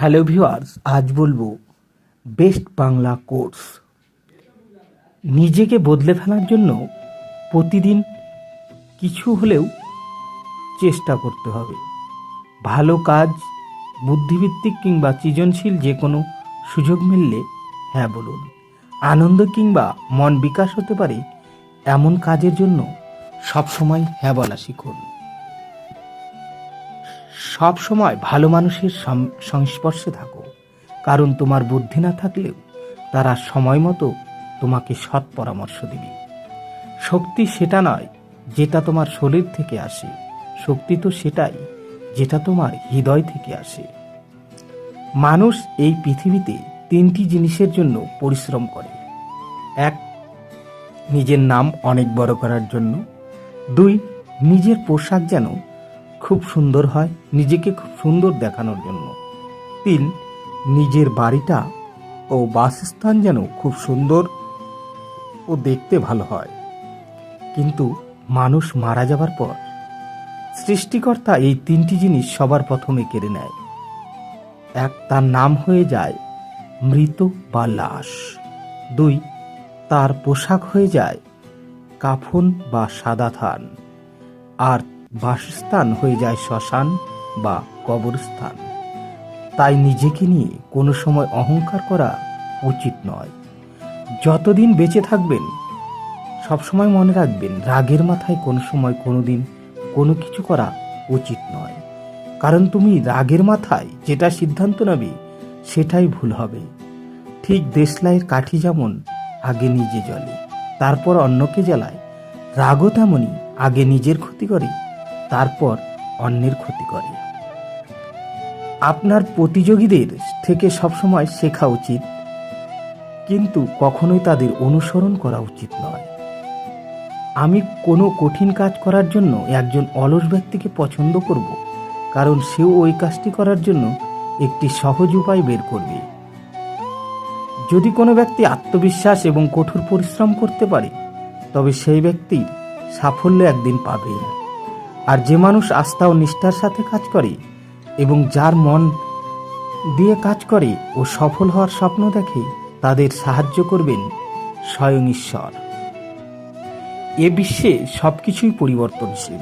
Hello viewers আজ বলব best Bangla course নিজেকে বদলে ফেলার জন্য প্রতিদিন কিছু হলেও চেষ্টা করতে হবে। ভালো কাজ বুদ্ধিভিত্তিক কিংবা সৃজনশীল যে কোনো সুযোগ মিললে হ্যাঁ বলুন। আনন্দ কিংবা মন বিকাশ হতে পারে এমন কাজের জন্য সবসময় হ্যাঁ বলা শিখুন। সব সময় ভালো মানুষের সংস্পর্শে থাকো। কারণ তোমার বুদ্ধি না থাকলেও তারা সময় মতো তোমাকে সৎ পরামর্শ দিবে। শক্তি সেটা নয় যেটা তোমার শরীর থেকে আসে। শক্তি তো সেটাই যেটা তোমার হৃদয় থেকে আসে। মানুষ এই পৃথিবীতে তিনটি জিনিসের জন্য পরিশ্রম করে। এক, নিজের নাম অনেক বড় করার জন্য। দুই, নিজের পোশাক যেন খুব সুন্দর হয় নিজেকে খুব সুন্দর দেখানোর জন্য। তিন নিজের বাড়িটা ও বাসস্থান যেন খুব সুন্দর ও দেখতে ভালো হয়। কিন্তু মানুষ মারা যাবার পর সৃষ্টিকর্তা এই তিনটি জিনিস সবার প্রথমে কেড়ে নেয়। এক, তার নাম হয়ে যায় মৃত বা লাশ। দুই, তার পোশাক হয়ে যায় কাফন বা সাদা থান। আর বাসস্থান হয়ে যায় শ্মশান বা কবরস্থান। তাই নিজেকে নিয়ে কোনো সময় অহংকার করা উচিত নয়। যতদিন বেঁচে থাকবেন, সবসময় মনে রাখবেন, রাগের মাথায় কোনো সময় কোনো দিন কোনো কিছু করা উচিত নয়। কারণ তুমি রাগের মাথায় যেটা সিদ্ধান্ত নেবে, সেটাই ভুল হবে। ঠিক দেশলাইয়ের কাঠি যেমন আগে নিজে জ্বলে, তারপর অন্যকে জ্বালায়, রাগও তেমনই আগে নিজের ক্ষতি করে। তারপর অন্যের ক্ষতি করে। আপনার প্রতিযোগীদের থেকে সবসময় শেখা উচিত, কিন্তু কখনোই তাদের অনুসরণ করা উচিত নয়। আমি কোনো কঠিন কাজ করার জন্য একজন অলস ব্যক্তিকে পছন্দ করব, কারণ সেও ওই কাজটি করার জন্য একটি সহজ উপায় বের করবে। যদি কোনো ব্যক্তি আত্মবিশ্বাস এবং কঠোর পরিশ্রম করতে পারে, তবে সেই ব্যক্তি সাফল্য একদিন পাবে। আর যে মানুষ আস্থা ও নিষ্ঠার সাথে কাজ করে এবং যার মন দিয়ে কাজ করে ও সফল হওয়ার স্বপ্ন দেখে, তাদের সাহায্য করবেন স্বয়ং ঈশ্বর। এ বিশ্বে সব কিছুই পরিবর্তনশীল।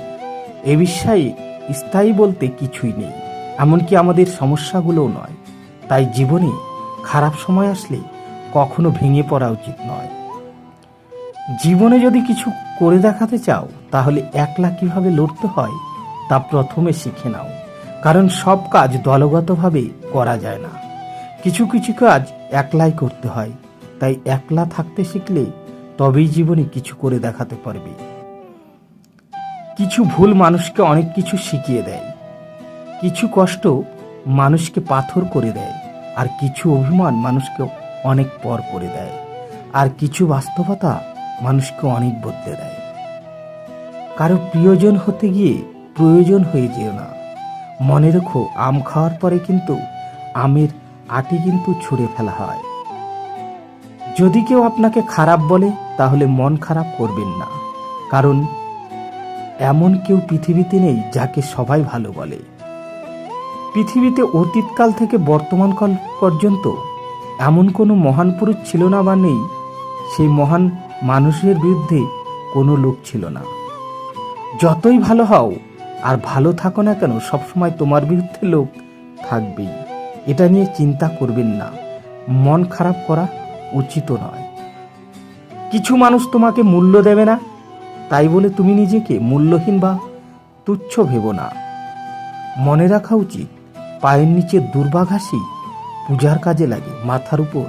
এ বিশ্বায় স্থায়ী বলতে কিছুই নেই, এমনকি আমাদের সমস্যাগুলোও নয়। তাই জীবনে খারাপ সময় আসলে কখনো ভেঙে পড়া উচিত নয়। জীবনে যদি কিছু করে দেখাতে চাও তাহলে একলা কীভাবে লড়তে হয় তা প্রথমে শিখে নাও। কারণ সব কাজ দলগতভাবে করা যায় না। কিছু কিছু কাজ একলাই করতে হয়, তাই একলা থাকতে শিখলে তবেই জীবনে কিছু করে দেখাতে পারবে। কিছু ভুল মানুষকে অনেক কিছু শিখিয়ে দেয়। কিছু কষ্ট মানুষকে পাথর করে দেয়, আর কিছু অভিমান মানুষকে অনেক পর করে দেয়। আর কিছু বাস্তবতা মানুষকে অনেক বদলে দেয়। কারও প্রিয়জন হতে গিয়ে প্রয়োজন হয়ে যেও না। মনে রেখো, আম খাওয়ার পরে কিন্তু আমের আটি কিন্তু ছুঁড়ে ফেলা হয়। যদি কেউ আপনাকে খারাপ বলে, তাহলে মন খারাপ করবেন না। কারণ এমন কেউ পৃথিবীতে নেই যাকে সবাই ভালো বলে। পৃথিবীতে অতীতকাল থেকে বর্তমান কাল পর্যন্ত এমন কোনো মহান পুরুষ ছিল না বা নেই। সেই মহান মানুষের বিরুদ্ধে কোনো লোক ছিল না। যতই ভালো হও, আর ভালো থাকো না কেন, সবসময় তোমার বিরুদ্ধে লোক থাকবেই। এটা নিয়ে চিন্তা করবেন না। মন খারাপ করা উচিত নয়। কিছু মানুষ তোমাকে মূল্য দেবে না। তাই বলে তুমি নিজেকে মূল্যহীন বা তুচ্ছ ভেবো না। মনে রাখা উচিত, পায়ের নিচে দুর্বাঘাসী পূজার কাজে লাগে, মাথার উপর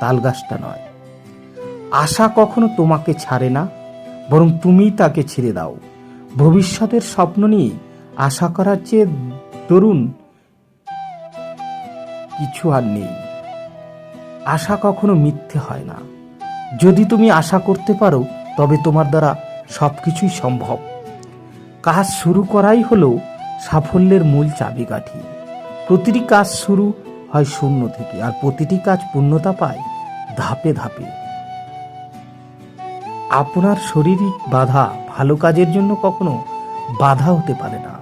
তালগাছটা নয়। আশা কখনো তোমাকে ছাড়ে না, বরং তুমিই তাকে ছেড়ে দাও। ভবিষ্যতের স্বপ্ন নিয়ে আশা করার চেয়ে তরুণ কিছু আর নেই। আশা কখনো মিথ্যে হয় না। যদি তুমি আশা করতে পারো, তবে তোমার দ্বারা সব কিছুই সম্ভব। কাজ শুরু করাই হলো সাফল্যের মূল চাবিকাঠি। প্রতিটি কাজ শুরু হয় শূন্য থেকে, আর প্রতিটি কাজ পূর্ণতা পায় ধাপে ধাপে। আপনার শারীরিক বাধা ভালো কাজের জন্য কখনো বাধা হতে পারে না।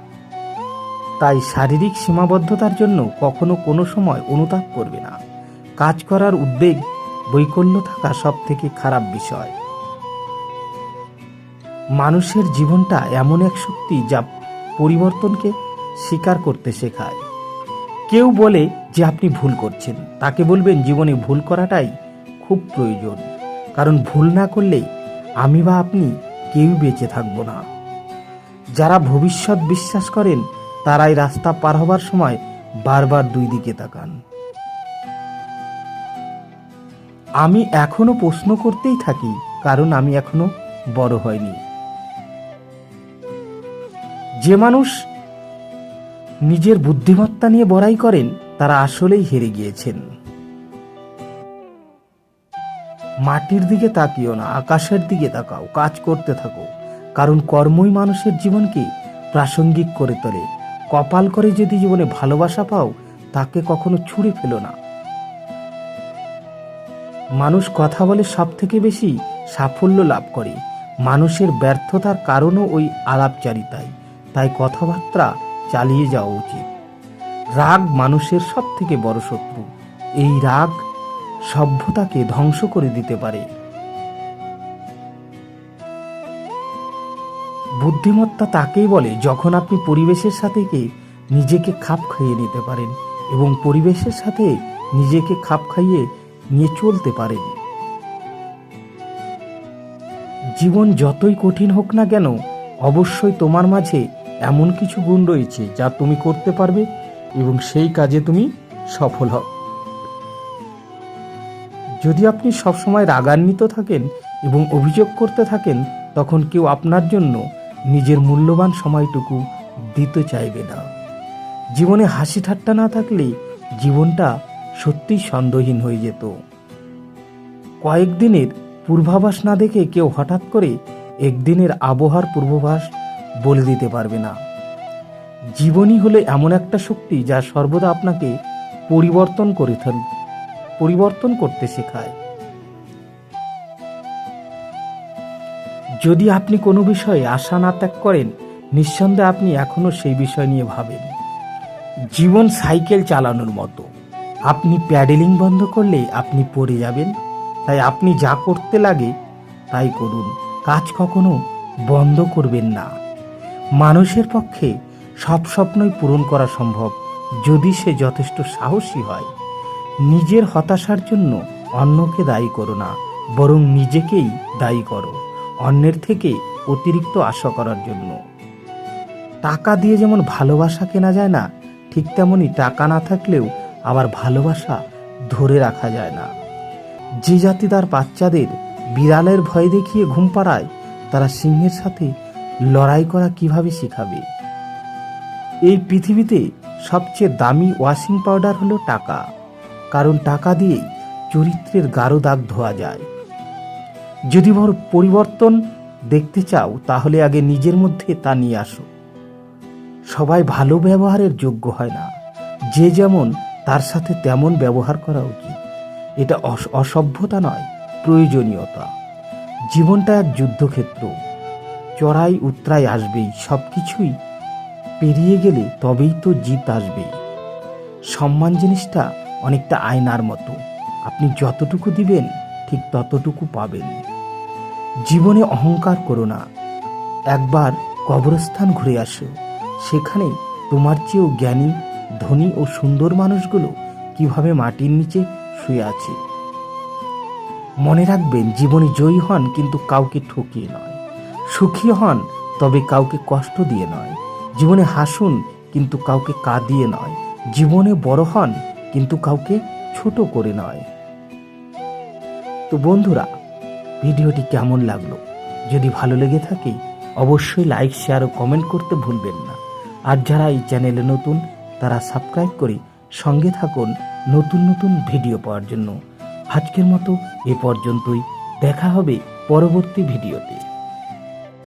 তাই শারীরিক সীমাবদ্ধতার জন্য কখনো কোনো সময় অনুতাপ করবে না। কাজ করার উদ্বেগ বৈকল্য থাকা সব থেকে খারাপ বিষয়। মানুষের জীবনটা এমন এক শক্তি যা পরিবর্তনকে স্বীকার করতে শেখায়। কেউ বলে যে আপনি ভুল করছেন, তাকে বলবেন জীবনে ভুল করাটাই খুব প্রয়োজন। কারণ ভুল না করলে আমি বা আপনি কেউ বেঁচে থাকব না। যারা ভবিষ্যৎ বিশ্বাস করেন, তারাই রাস্তা পার হবার সময় বারবার দুই দিকে তাকান। আমি এখনও প্রশ্ন করতেই থাকি, কারণ আমি এখনও বড় হয়নি। যে মানুষ নিজের বুদ্ধিমত্তা নিয়ে বড়াই করেন, তারা আসলেই হেরে গিয়েছেন। মাটির দিকে তাকিও না, আকাশের দিকে তাকাও, কাজ করতে থাকো। কারণ কর্মই মানুষের জীবনকে প্রাসঙ্গিক করে তোলে। কপাল করে যদি জীবনে ভালোবাসা পাও, তাকে কখনো ছুঁড়ে ফেলো না। মানুষ কথা বলে সব থেকে বেশি সাফল্য লাভ করে। মানুষের ব্যর্থতার কারণও ওই আলাপচারিতায় তাই কথাবার্তা চালিয়ে যাওয়া উচিত। রাগ মানুষের সব থেকে বড় শত্রু। এই রাগ সভ্যতাকে ধ্বংস করে দিতে পারে। বুদ্ধিমত্তা তাকেই বলে যখন আপনি পরিবেশের সাথে নিজেকে খাপ খাইয়ে নিতে পারেন এবং পরিবেশের সাথে নিজেকে খাপ খাইয়ে নিয়ে চলতে পারেন। জীবন যতই কঠিন হোক না কেন, অবশ্যই তোমার মাঝে এমন কিছু গুণ রয়েছে যা তুমি করতে পারবে এবং সেই কাজে তুমি সফল হবে যদি আপনি সবসময় রাগান্বিত থাকেন এবং অভিযোগ করতে থাকেন, তখন কেউ আপনার জন্য নিজের মূল্যবান সময়টুকু দিতে চাইবে না। জীবনে হাসি ঠাট্টা না থাকলে জীবনটা সত্যিই সন্দেহহীন হয়ে যেত। কয়েকদিনের পূর্বাভাস না দেখে কেউ হঠাৎ করে একদিনের আবহাওয়ার পূর্বাভাস বলে দিতে পারবে না। জীবনই হলো এমন একটা শক্তি যা সর্বদা আপনাকে পরিবর্তন করে থাক- পরিবর্তন করতে শেখায়। যদি আপনি কোনো বিষয়ে আশা না ত্যাগ করেন, নিঃসন্দেহে আপনি এখনও সেই বিষয় নিয়ে ভাবেন। জীবন সাইকেল চালানোর মতো। আপনি প্যাডেলিং বন্ধ করলে আপনি পড়ে যাবেন। তাই আপনি যা করতে লাগে, তাই করুন। কাজ কখনো বন্ধ করবেন না। মানুষের পক্ষে সব স্বপ্নই পূরণ করা সম্ভব যদি সে যথেষ্ট সাহসী হয়। নিজের হতাশার জন্য অন্যকে দায়ী করো না, বরং নিজেকেই দায়ী করো, অন্যের থেকে অতিরিক্ত আশা করার জন্য। টাকা দিয়ে যেমন ভালোবাসা কেনা যায় না, ঠিক তেমনই টাকা না থাকলেও আবার ভালোবাসা ধরে রাখা যায় না। যে জাতি তার বাচ্চাদের বিড়ালের ভয় দেখিয়ে ঘুম পাড়ায়, তারা সিংহের সাথে লড়াই করা কীভাবে শেখাবে? এই পৃথিবীতে সবচেয়ে দামি ওয়াশিং পাউডার হলো টাকা। কারণ টাকা দিয়েই চরিত্রের গাঢ় দাগ ধোয়া যায়। যদি বড় পরিবর্তন দেখতে চাও, তাহলে আগে নিজের মধ্যে তা নিয়ে আসো। সবাই ভালো ব্যবহারের যোগ্য হয় না। যে যেমন, তার সাথে তেমন ব্যবহার করা উচিত। এটা অসভ্যতা নয়, প্রয়োজনীয়তা। জীবনটা এক যুদ্ধক্ষেত্র। চড়াই উতরাই আসবেই সব কিছুই পেরিয়ে গেলে তবেই তো জিত আসবে সম্মান জিনিসটা অনেকটা আয়নার মতো। আপনি যতটুকু দিবেন, ঠিক ততটুকু পাবেন। জীবনে অহংকার করো না। একবার কবরস্থান ঘুরে আসো। সেখানে তোমার চেয়েও জ্ঞানী, ধনী ও সুন্দর মানুষগুলো কীভাবে মাটির নিচে শুয়ে আছে? মনে রাখবেন, জীবনে জয়ী হন কিন্তু কাউকে ঠকিয়ে নয়। সুখী হন তবে কাউকে কষ্ট দিয়ে নয়। জীবনে হাসুন কিন্তু কাউকে কাঁদিয়ে নয়। জীবনে বড় হন কিন্তু কাউকে ছোট করে নয়। তো বন্ধুরা, ভিডিওটি কেমন লাগল? যদি ভালো লেগে থাকে, অবশ্যই লাইক শেয়ার ও কমেন্ট করতে ভুলবেন না। আর যারা এই চ্যানেলে নতুন, তারা সাবস্ক্রাইব করে সঙ্গে থাকুন নতুন নতুন ভিডিও পাওয়ার জন্য। আজকের মতো এ পর্যন্তই। দেখা হবে পরবর্তী ভিডিওতে।